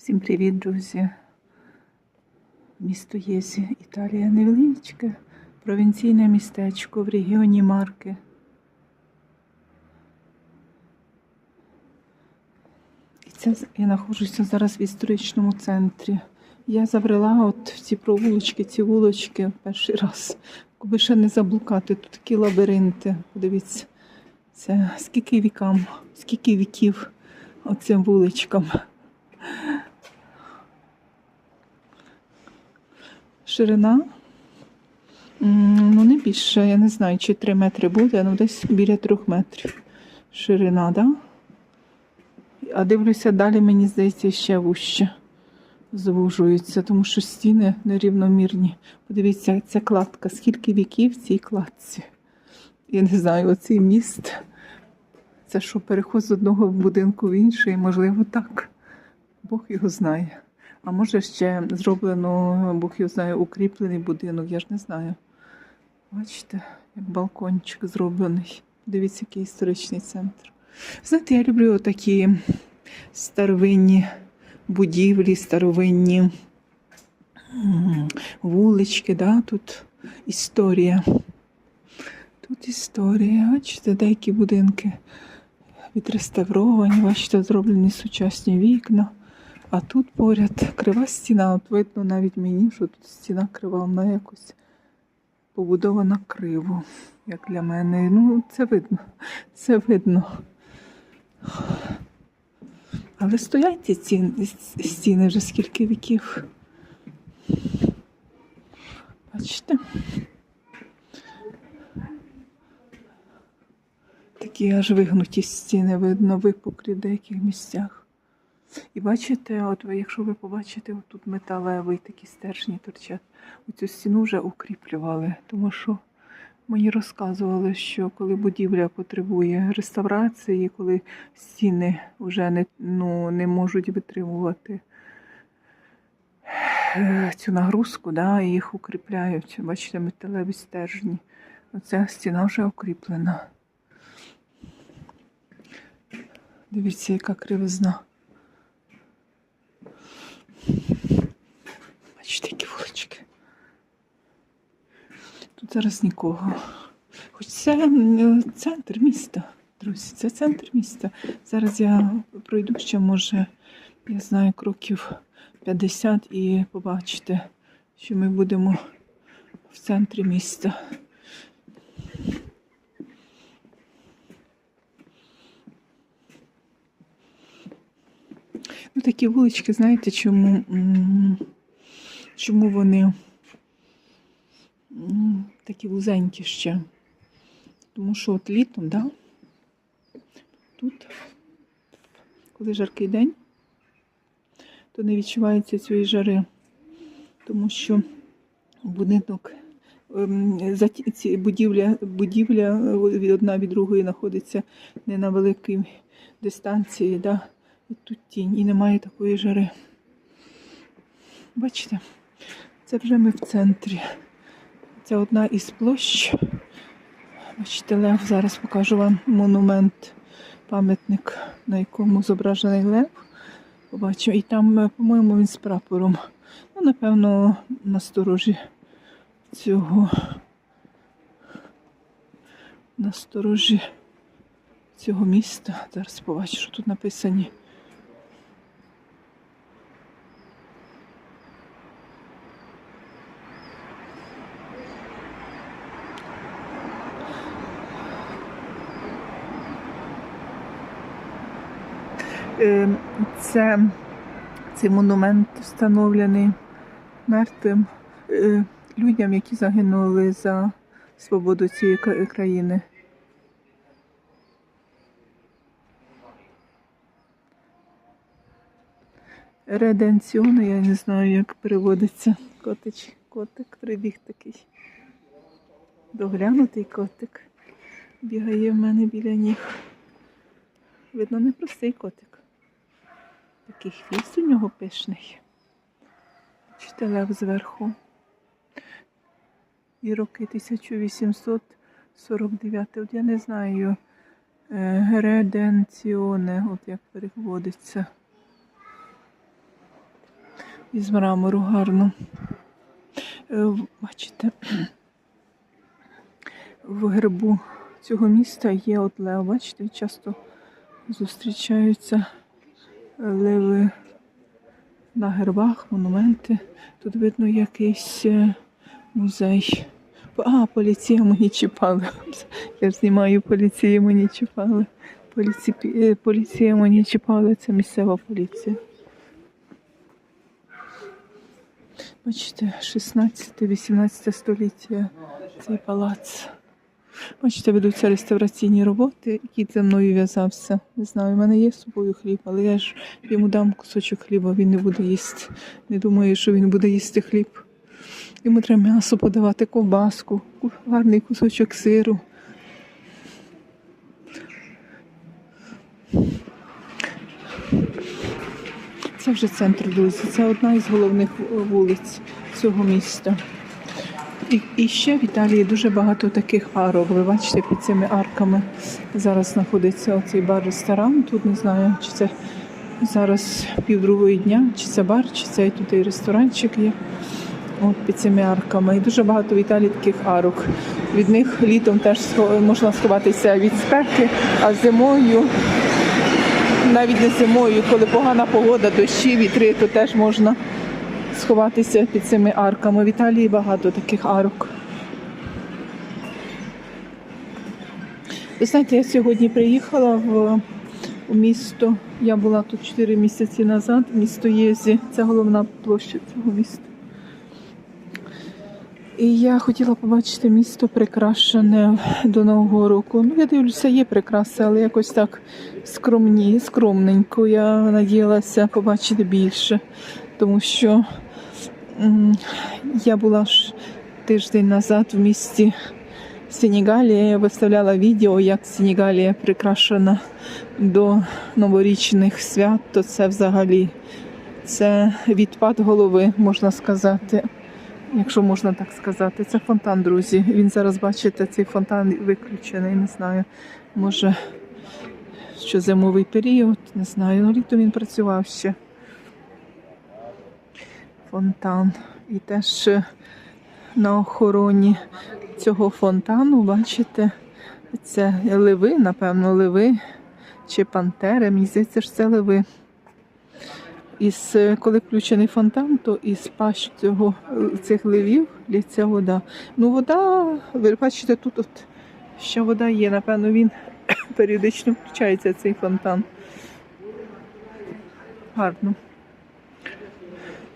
Всім привіт, друзі. Місто Єсі, Італія невеличке, провінційне містечко в регіоні Марки. І це я знаходжуся зараз в історичному центрі. Я забрела от ці провулочки, ці вулочки перший раз. Коби ще не заблукати, тут такі лабіринти. Подивіться, це скільки вікам, скільки віків оцим вуличкам. Ширина. Ну, не більше, я не знаю, чи 3 метри буде, ну десь біля 3 метрів. Ширина, да? А дивлюся, далі, мені здається, ще вужче звужуються, тому що стіни нерівномірні. Подивіться, ця кладка, скільки віків в цій кладці. Я не знаю, оцей міст. Це що, переход з одного будинку в інший, можливо, так. Бог його знає. А може ще зроблено, Бог його знає, укріплений будинок, я ж не знаю. Бачите, як балкончик зроблений. Дивіться, який історичний центр. Знаєте, я люблю такі старовинні будівлі, старовинні вулички, да? тут історія. Тут історія. Бачите, деякі будинки відреставровані, бачите, зроблені сучасні вікна. А тут поряд крива стіна. От видно навіть мені, що тут стіна крива, вона якось побудована криво, як для мене. Ну, це видно. Це видно. Але стоять ці ці стіни вже скільки віків. Бачите? Такі аж вигнуті стіни, видно, випуклі в деяких місцях. І бачите, от ви, якщо ви побачите, тут металевий такі стержні торчать. Оцю стіну вже укріплювали, тому що мені розказували, що коли будівля потребує реставрації, коли стіни вже не, ну, не можуть витримувати е, цю нагрузку, да, і їх укріпляють. Бачите, металеві стержні. Оця стіна вже укріплена. Дивіться, яка кривизна. Бачите, які вулички. Тут зараз нікого. Хоч це центр міста, друзі, це центр міста. Зараз я пройду ще, може, я знаю, кроків 50 і побачите, що ми будемо в центрі міста. Ну, такі вулички, знаєте, чому, чому вони такі вузенькі ще? Тому що от літом, да, тут, коли жаркий день, то не відчувається цієї жари, тому що будинок, ем, будівля, будівля е, одна від другої знаходиться не на великій дистанції, да, і тут тінь, і немає такої жари. Бачите, це вже ми в центрі. Це одна із площ. Бачите, Лев, зараз покажу вам монумент, пам'ятник, на якому зображений Лев. Побачу. І там, е, по-моєму, він з прапором. Ну, напевно, на сторожі цього. На сторожі цього міста. Зараз побачу, що тут написані. Це цей монумент встановлений мертвим е, людям, які загинули за свободу цієї країни. Реденціону, я не знаю, як переводиться. Котич, котик прибіг такий. Доглянутий котик. Бігає в мене біля ніг. Видно, непростий котик. Такий хвіст у нього пишний. Бачите, лев зверху. І роки 1849. От я не знаю. е, Реденціоне, от як переводиться. із мрамору гарно. Е, Бачите, в гербу цього міста є от лев. Бачите, часто зустрічаються леви на гербах, монументи. Тут видно якийсь е, музей. А, поліція муніципали. Я ж знімаю поліції муніципали. Поліці... е, Поліція муніципали це місцева поліція. Бачите, 16-18 століття цей палац. Бачите, ведуться реставраційні роботи, який зі мною в'язався. Не знаю, в мене є з собою хліб, але я ж йому дам кусочок хліба, він не буде їсти. Не думаю, що він буде їсти хліб. Йому треба м'ясо подавати, ковбаску, гарний кусочок сиру. Це вже центр, друзі. Це одна із головних вулиць цього міста. І, і ще в Італії дуже багато таких арок. Ви бачите, під цими арками зараз знаходиться оцей бар-ресторан. Тут не знаю, чи це зараз півдругої дня, чи це бар, чи це тут і ресторанчик є. От під цими арками. І дуже багато в Італії таких арок. Від них літом теж можна сховатися від спеки, а зимою, навіть не зимою, коли погана погода, дощі, вітри, то теж можна сховатися під цими арками. В Італії багато таких арок. Ви знаєте, я сьогодні приїхала в у місто. Я була тут 4 місяці назад, місто Єзі. Це головна площа цього міста. І я хотіла побачити місто прикрашене до Нового року. Ну, я дивлюся, є прикраси, але якось так скромні, скромненько. Я надіялася побачити більше, тому що я була ж тиждень назад в місті Сенігалія. Я виставляла відео, як Сенігалія прикрашена до новорічних свят, то це взагалі це відпад голови, можна сказати якщо можна так сказати. Це фонтан, друзі. Він зараз, бачите, цей фонтан виключений, не знаю. Може, що зимовий період, не знаю. Ну, літом він працював ще. Фонтан. І теж е, на охороні цього фонтану, бачите, це леви, напевно, леви чи пантери. Мені здається, що це леви. Із, е, коли включений фонтан, то із пащ цього, цих ливів лється вода. Ну, вода, ви бачите, тут от ще вода є, напевно, він періодично включається цей фонтан. Гарно.